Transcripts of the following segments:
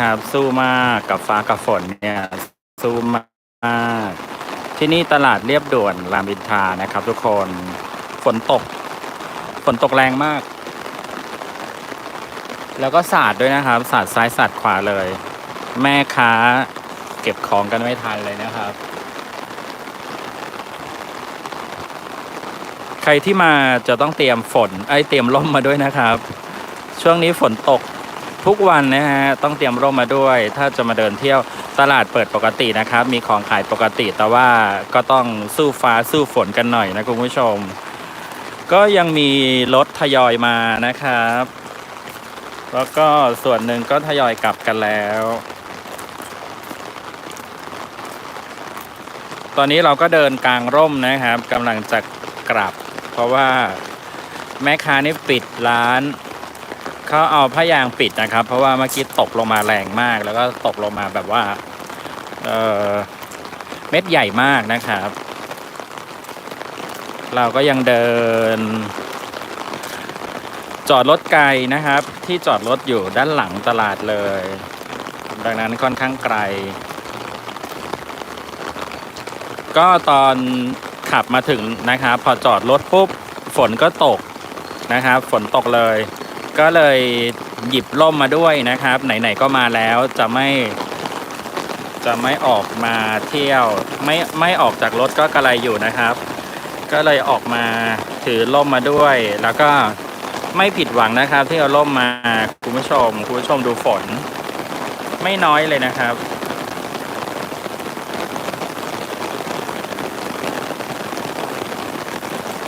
นะครับ สู้มากกับฟ้ากับฝนเนี่ยสู้มากที่นี่ตลาดเรียบด่วนรามอินทรานะครับ ทุกคนฝนตก ฝนตกแรงมาก แล้วก็สาดด้วยนะครับสาดซ้ายสาดขวาเลย แม่ค้าเก็บของกันไม่ทันเลยนะครับ ใครที่มาจะต้องเตรียมฝนไอ้เตรียมร่มมาด้วยนะครับ ช่วงนี้ฝนตก ทุกวันนะฮะต้องเตรียมร่มมาด้วย ถ้าจะมาเดินเที่ยวตลาดเปิดปกตินะครับ มีของขายปกติแต่ว่าก็ต้องสู้ฟ้าสู้ฝนกันหน่อยนะคุณผู้ชม ก็ยังมีรถทยอยมานะครับ แล้วก็ส่วนหนึ่งก็ทยอยกลับกันแล้ว ตอนนี้เราก็เดินกลางร่มนะครับกำลังจะกลับ เพราะว่าแม่ค้านี่ปิดร้าน เขาเอาผ้ายางปิดนะครับ เพราะว่าเมื่อกี้ตกลงมาแรงมาก แล้วก็ตกลงมาแบบว่าเออเม็ดใหญ่มากนะครับ เราก็ยังเดิน จอดรถไกลนะครับ ที่จอดรถอยู่ด้านหลังตลาดเลย ดังนั้นค่อนข้างไกล ก็ตอนขับมาถึงนะครับ พอจอดรถปุ๊บฝนก็ตกนะครับ ฝนตกเลย ก็เลยหยิบร่มมาด้วยนะครับ ไหนๆก็มาแล้วจะไม่ จะไม่ออกมาเที่ยว ไม่ไม่ออกจากรถก็กระไรอยู่นะครับ ก็เลยออกมาถือร่มมาด้วย แล้วก็ไม่ผิดหวังนะครับ ที่เอาร่มมาคุณผู้ชมคุณผู้ชมดูฝน ไม่น้อยเลยนะครับ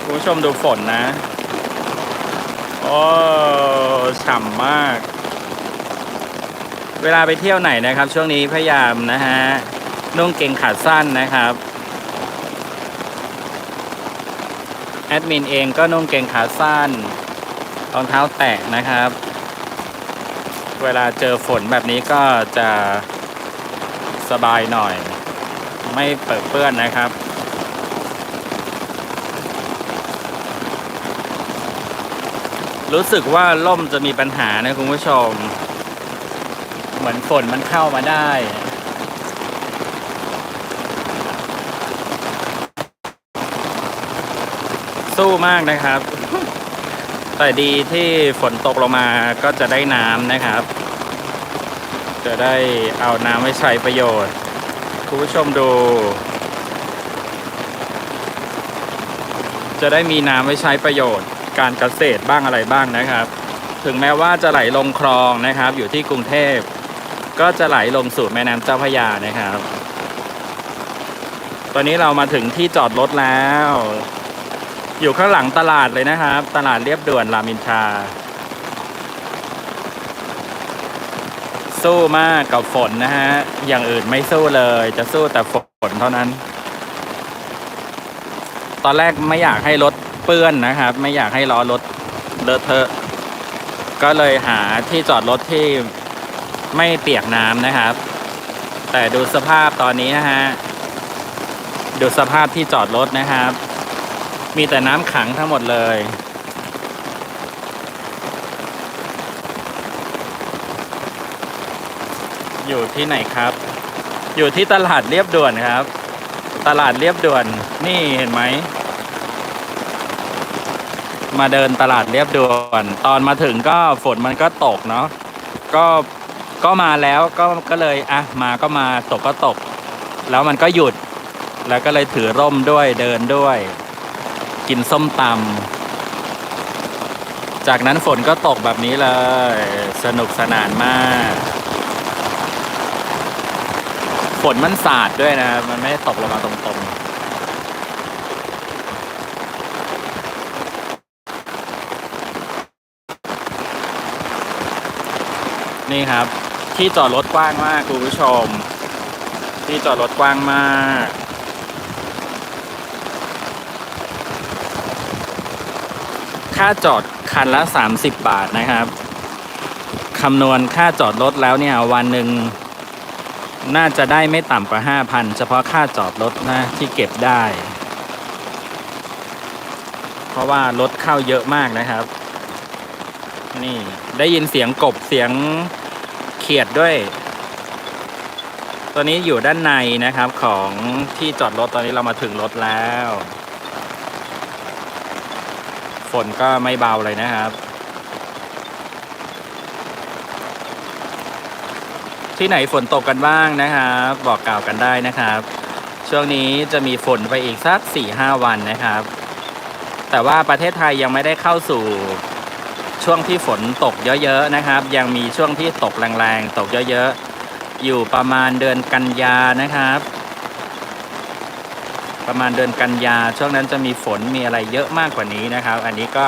คุณผู้ชมดูฝนนะ ฉ่ำมาก เวลาไปเที่ยวไหนนะครับ ช่วงนี้พยายามนะฮะนุ่งเกงขาสั้นนะครับแอดมินเองก็นุ่งเกงขาสั้นรองเท้าแตะนะครับ เวลาเจอฝนแบบนี้ก็จะสบายหน่อย ไม่เปิดเปื้อนนะครับ รู้สึกว่าล่มจะมีปัญหานะคุณผู้ชม เหมือนฝนมันเข้ามาได้สู้มากนะครับ แต่ดีที่ฝนตกลงมาก็จะได้น้ำนะครับ จะได้เอาน้ำไว้ใช้ประโยชน์ คุณผู้ชมดู จะได้มีน้ำไว้ใช้ประโยชน์ การเกษตรบ้างอะไรบ้างนะครับ ถึงแม้ว่าจะไหลลงคลองนะครับ อยู่ที่กรุงเทพ ก็จะไหลลงสู่แม่น้ำเจ้าพระยานะครับ ตอนนี้เรามาถึงที่จอดรถแล้ว อยู่ข้างหลังตลาดเลยนะครับ ตลาดเรียบด่วนรามินทราสู้มากกับฝนนะฮะ อย่างอื่นไม่สู้เลย จะสู้แต่ฝนเท่านั้น ตอนแรกไม่อยากให้รถ เปื้อนนะครับ ไม่อยากให้ล้อรถเลอะเทอะ ก็เลยหาที่จอดรถที่ไม่เปียกน้ำนะครับ แต่ดูสภาพตอนนี้นะฮะดูสภาพที่จอดรถนะครับ มีแต่น้ำขังทั้งหมดเลย อยู่ที่ไหนครับ อยู่ที่ตลาดเรียบด่วนครับ ตลาดเรียบด่วนนี่เห็นไหม มาเดินตลาดเรียบด่วน ตอนมาถึงก็ฝนมันก็ตกเนาะก็ก็มาแล้วก็ก็เลยอะมาก็มาตกก็ตก แล้วมันก็หยุด แล้วก็เลยถือร่มด้วยเดินด้วย กินส้มตำจากนั้นฝนก็ตกแบบนี้เลย สนุกสนานมาก ฝนมันสาดด้วยนะ มันไม่ตกลงมาตรงๆ นี่ครับ ที่จอดรถกว้างมากคุณผู้ชม ที่จอดรถกว้างมากค่าจอดคันละ 30 บาทนะครับ คำนวณค่าจอดรถแล้วเนี่ยวันหนึ่งน่าจะได้ไม่ต่ำกว่า 5,000 เฉพาะค่าจอดรถนะที่เก็บได้ เพราะว่ารถเข้าเยอะมากนะครับ นี่ได้ยินเสียงกบเสียง เขียดด้วยตอนนี้อยู่ด้านในนะครับของที่จอดรถตอนนี้เรามาถึงรถแล้ว ฝนก็ไม่เบาเลยนะครับ ที่ไหนฝนตกกันบ้างนะครับ บอกกล่าวกันได้นะครับ ช่วงนี้จะมีฝนไปอีกสัก4ี่ห้าวันนะครับ แต่ว่าประเทศไทยยังไม่ได้เข้าสู่ ช่วงที่ฝนตกเยอะๆนะครับ ยังมีช่วงที่ตกแรงๆตกเยอะๆ อยู่ประมาณเดือนกันยานะครับ ประมาณเดือนกันยาช่วงนั้นจะมีฝนมีอะไรเยอะมากกว่านี้นะครับ อันนี้ก็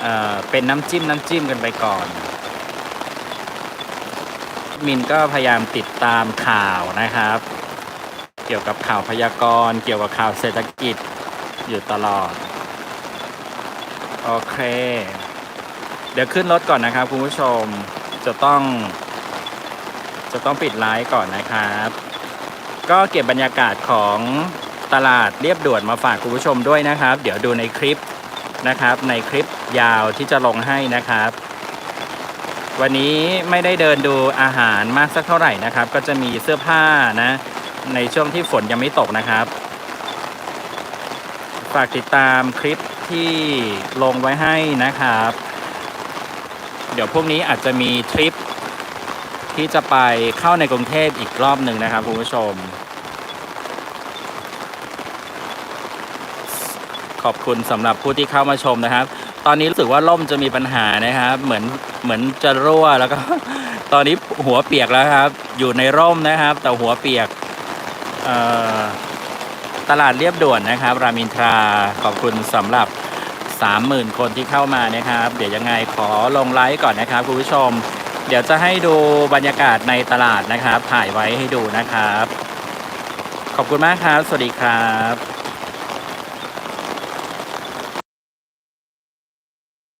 เอ่อเป็นน้ำจิ้มน้ำจิ้มกันไปก่อนมินก็พยายามติดตามข่าวนะครับ เกี่ยวกับข่าวพยากรณ์เกี่ยวกับข่าวเศรษฐกิจอยู่ตลอด โอเค เดี๋ยวขึ้นรถก่อนนะครับคุณผู้ชมจะต้อง จะต้องปิดไลฟ์ก่อนนะครับ ก็เก็บบรรยากาศของตลาดเรียบด่วนมาฝากคุณผู้ชมด้วยนะครับ เดี๋ยวดูในคลิปนะครับ ในคลิปยาวที่จะลงให้นะครับ วันนี้ไม่ได้เดินดูอาหารมากสักเท่าไหร่นะครับ ก็จะมีเสื้อผ้านะ ในช่วงที่ฝนยังไม่ตกนะครับ ฝากติดตามคลิปที่ลงไว้ให้นะครับ เดี๋ยวพวกนี้อาจจะมีทริปที่จะไปเข้าในกรุงเทพอีกรอบหนึ่งนะครับคุณผู้ชม ขอบคุณสำหรับผู้ที่เข้ามาชมนะครับ ตอนนี้รู้สึกว่าล่มจะมีปัญหานะครับ เหมือนเหมือนจะรั่วแล้วก็ ตอนนี้หัวเปียกแล้วครับ อยู่ในร่มนะครับ แต่หัวเปียกตลาดเรียบด่วนนะครับ รามินทราขอบคุณสำหรับ 30,000 คนที่เข้ามานะครับ เดี๋ยวยังไงขอลงไลฟ์ก่อนนะครับคุณผู้ชม เดี๋ยวจะให้ดูบรรยากาศในตลาดนะครับ ถ่ายไว้ให้ดูนะครับ ขอบคุณมากครับ สวัสดีครับ